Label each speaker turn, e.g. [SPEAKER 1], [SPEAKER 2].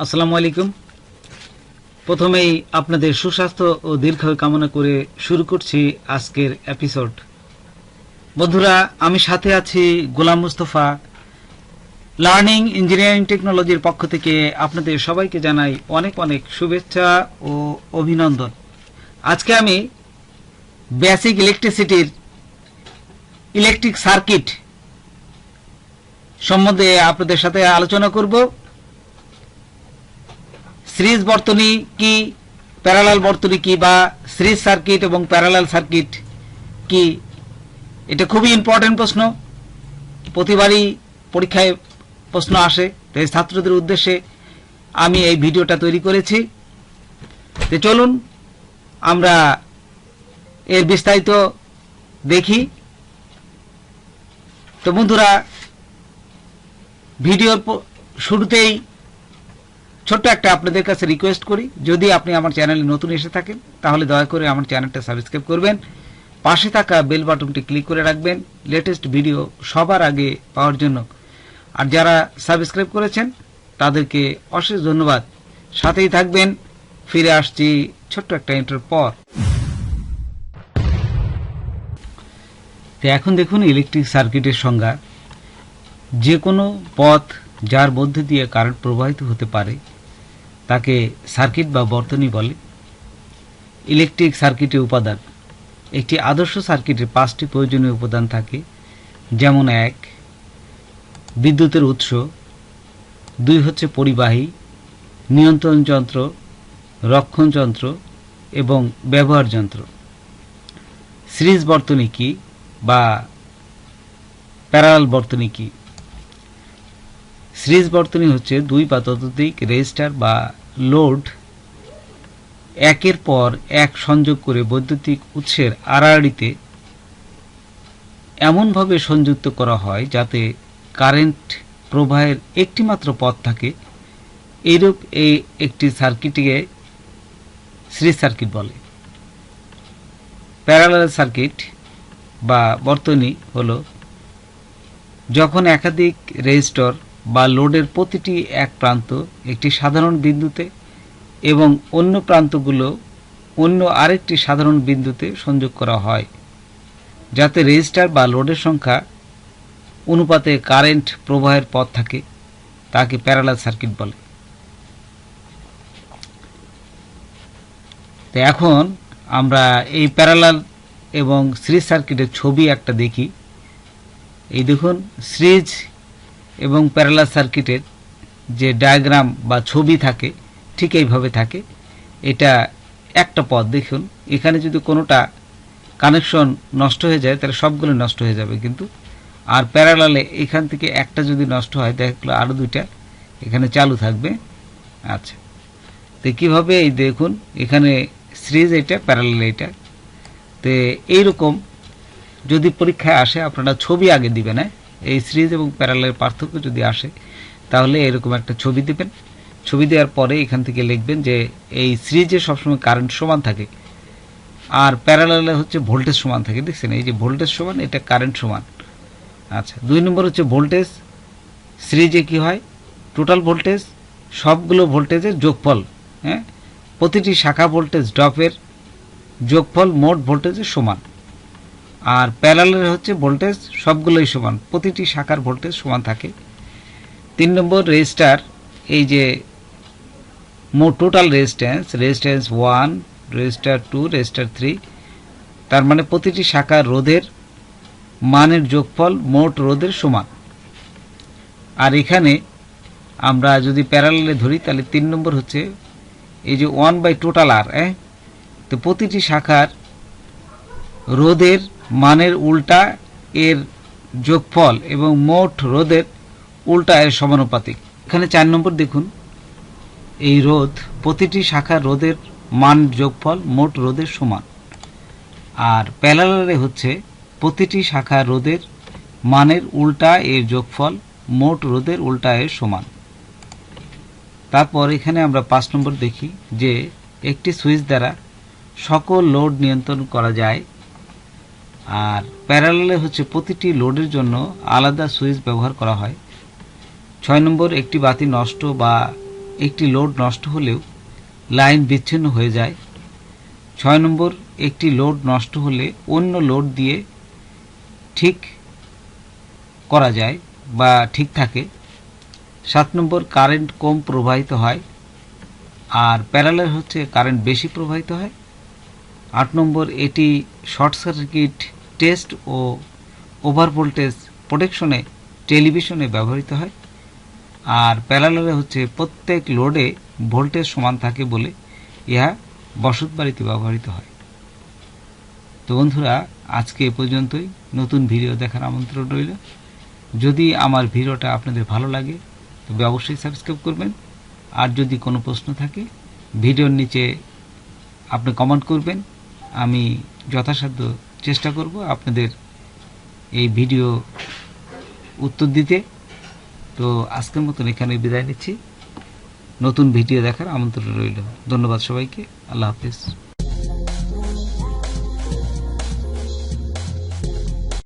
[SPEAKER 1] আসসালামু আলাইকুম। প্রথমেই আপনাদের সুস্বাস্থ্য ও দীর্ঘায়ু কামনা করে শুরু করছি আজকের এপিসোড বন্ধুরা, আমি সাথে আছি গোলাম মুস্তফা লার্নিং ইঞ্জিনিয়ারিং টেকনোলজির পক্ষ থেকে আপনাদের সবাইকে জানাই অনেক অনেক শুভেচ্ছা ও অভিনন্দন। আজকে আমি বেসিক ইলেকট্রিসিটির ইলেকট্রিক সার্কিট সম্বন্ধে আপনাদের সাথে আলোচনা করব। সিরিজ বর্তনী কি প্যারালাল বর্তনী কি বা সিরিজ সার্কিট এবং প্যারালাল সার্কিট কি? এটা খুবই ইম্পর্টেন্ট প্রশ্ন। প্রতিবারই পরীক্ষায় প্রশ্ন আসে। তাই ছাত্রদের উদ্দেশ্যে আমি এই ভিডিওটা তৈরি করেছি। তো চলুন, আমরা এর বিস্তারিত দেখি। তো বন্ধুরা, ভিডিওর শুরুতেই ছোট্ট একটা আপনাদের কাছে রিকোয়েস্ট করি, যদি আপনি আমার চ্যানেলে নতুন এসে থাকেন, তাহলে দয়া করে আমার চ্যানেলটা সাবস্ক্রাইব করবেন। পাশে থাকা বেল বাটনটি ক্লিক করে রাখবেন লেটেস্ট ভিডিও সবার আগে পাওয়ার জন্য। আর যারা সাবস্ক্রাইব করেছেন, তাদেরকে অশেষ ধন্যবাদ। সাথেই থাকবেন, ফিরে আসছি ছোট্ট একটা ইন্টার পর। তো এখন দেখুন ইলেকট্রিক সার্কিটের সংজ্ঞা। যে কোনো পথ যার মধ্যে দিয়ে কারেন্ট প্রবাহিত হতে পারে তাকে সার্কিট বা বর্তনী বলে। ইলেকট্রিক সার্কিটের উপাদান। একটি আদর্শ সার্কিটের পাঁচটি প্রয়োজনীয় উপাদান থাকে, যেমন এক, বিদ্যুতের উৎস, দুই হচ্ছে পরিবাহী, নিয়ন্ত্রণ যন্ত্র, রক্ষণ যন্ত্র এবং ব্যবহার যন্ত্র। সিরিজ বর্তনী কি বা প্যারাল বর্তনী কি? সিরিজ বর্তনী হচ্ছে দুই বা ততোধিক রেজিস্টার বা লোড একের পর এক সংযোগ করে বৈদ্যুতিক উৎসের আড়াআড়িতে এমনভাবে সংযুক্ত করা হয় যাতে কারেন্ট প্রবাহের একটিমাত্র পথ থাকে। এইরূপ এই একটি সার্কিটকে সিরিজ সার্কিট বলে। প্যারালাল সার্কিট বা বর্তনী হল যখন একাধিক রেজিস্টর বা লোডের প্রতিটি এক প্রান্ত একটি সাধারণ বিন্দুতে এবং অন্য প্রান্তগুলো অন্য আরেকটি সাধারণ বিন্দুতে সংযোগ করা হয়, যাতে রেজিস্টার বা লোডের সংখ্যা অনুপাতে কারেন্ট প্রবাহের পথ থাকে, তাকে প্যারালাল সার্কিট বলে। তো এখন আমরা এই প্যারালাল এবং সিরিজ সার্কিটের ছবি একটা দেখি। এই দেখুন, সিরিজ এবং প্যারালাল সার্কিটের যে ডায়াগ্রাম বা ছবি থাকে, ঠিক এইভাবে থাকে। এটা একটা পথ, দেখুন। এখানে যদি কোনোটা কানেকশন নষ্ট হয়ে যায়, তাহলে সবগুলো নষ্ট হয়ে যাবে কিন্তু। আর প্যারালালে এখান থেকে একটা যদি নষ্ট হয়, দেখা আরও দুইটা, এখানে চালু থাকবে। আচ্ছা। তো কীভাবে এই দেখুন, এখানে সিরিজ এটা প্যারালাল এটা। তো এইরকম যদি পরীক্ষায় আসে, আপনারা ছবি আগে দিবেন হ্যাঁ? এই সিরিজ এবং প্যারালের পার্থক্য যদি আসে, তাহলে এরকম একটা ছবি দেবেন। ছবি দেওয়ার পরে এখান থেকে লিখবেন যে, এই সিরিজে সবসময় কারেন্ট সমান থাকে, আর প্যারালালে হচ্ছে ভোল্টেজ সমান থাকে। দেখছেন, এই যে ভোল্টেজ সমান, এটা কারেন্ট সমান। আচ্ছা দুই নম্বর হচ্ছে ভোল্টেজ সিরিজে কি হয়? টোটাল ভোল্টেজ সবগুলো ভোল্টেজের যোগফল হ্যাঁ? প্রতিটি শাখা ভোল্টেজ ড্রপের যোগফল মোট ভোল্টেজের সমান। আর প্যারালের হচ্ছে ভোল্টেজ সবগুলোই সমান। প্রতিটি শাখার ভোল্টেজ সমান থাকে। তিন নম্বর রেজিস্টার, এই যে মোট total resistance resistance one, resistor two, resistor three, তার মানে প্রতিটি শাখার রোধের মানের যোগফল মোট রোধের সমান। আর এখানে আমরা যদি প্যারালালে ধরি, তাহলে তিন নম্বর হচ্ছে এই যে ওয়ান বাই টোটাল আর হ্যাঁ? তো প্রতিটি শাখার রোধের মানের উল্টা এর যোগফল এবং মোট রোধের উল্টা এর সমানুপাতিক। এখানে চার নম্বর দেখুন। এই রোধ প্রতিটি শাখার রোধের মান যোগফল, মোট রোধের সমান। আর প্যারালালে হচ্ছে প্রতিটি শাখা রোধের মানের উল্টা এর যোগফল, মোট রোধের উল্টা এর সমান। তারপর এখানে আমরা পাঁচ নম্বর দেখি যে একটি সুইচ দ্বারা সকল লোড নিয়ন্ত্রণ করা যায় আর প্যারালালে হচ্ছে প্রতিটি লোডের জন্য আলাদা সুইচ ব্যবহার করা হয়। ছয় নম্বর, একটি বাতি নষ্ট বা একটি লোড নষ্ট হলেও লাইন বিচ্ছিন্ন হয়ে যায়। ছয় নম্বর, একটি লোড নষ্ট হলে অন্য লোড দিয়ে ঠিক করা যায় বা ঠিক থাকে। সাত নম্বর, কারেন্ট কম প্রবাহিত হয়, আর প্যারালাল হচ্ছে কারেন্ট বেশি প্রবাহিত হয়। আট নম্বর, এটি শর্ট সার্কিট টেস্ট ও ওভার ভোল্টেজ প্রোটেকশনে টেলিভিশনে ব্যবহৃত হয়। আর প্যারালালে হচ্ছে প্রত্যেক লোডে ভোল্টেজ সমান থাকে বলে ইহা বসত বাড়িতে ব্যবহৃত হয়। তো বন্ধুরা, আজকে এ পর্যন্তই। নতুন ভিডিও দেখার আমন্ত্রণ রইল। যদি আমার ভিডিওটা আপনাদের ভালো লাগে, তবে অবশ্যই সাবস্ক্রাইব করবেন। আর যদি কোনো প্রশ্ন থাকে, ভিডিওর নিচে আপনি কমেন্ট করবেন। আমি যথাসাধ্য চেষ্টা করব আপনাদের এই ভিডিও উত্তর দিতে। তো আজকের মতন এখানে বিদায় নিচ্ছি। নতুন ভিডিও দেখার আমন্ত্রণ রইল। ধন্যবাদ সবাইকে। আল্লাহ হাফিজ।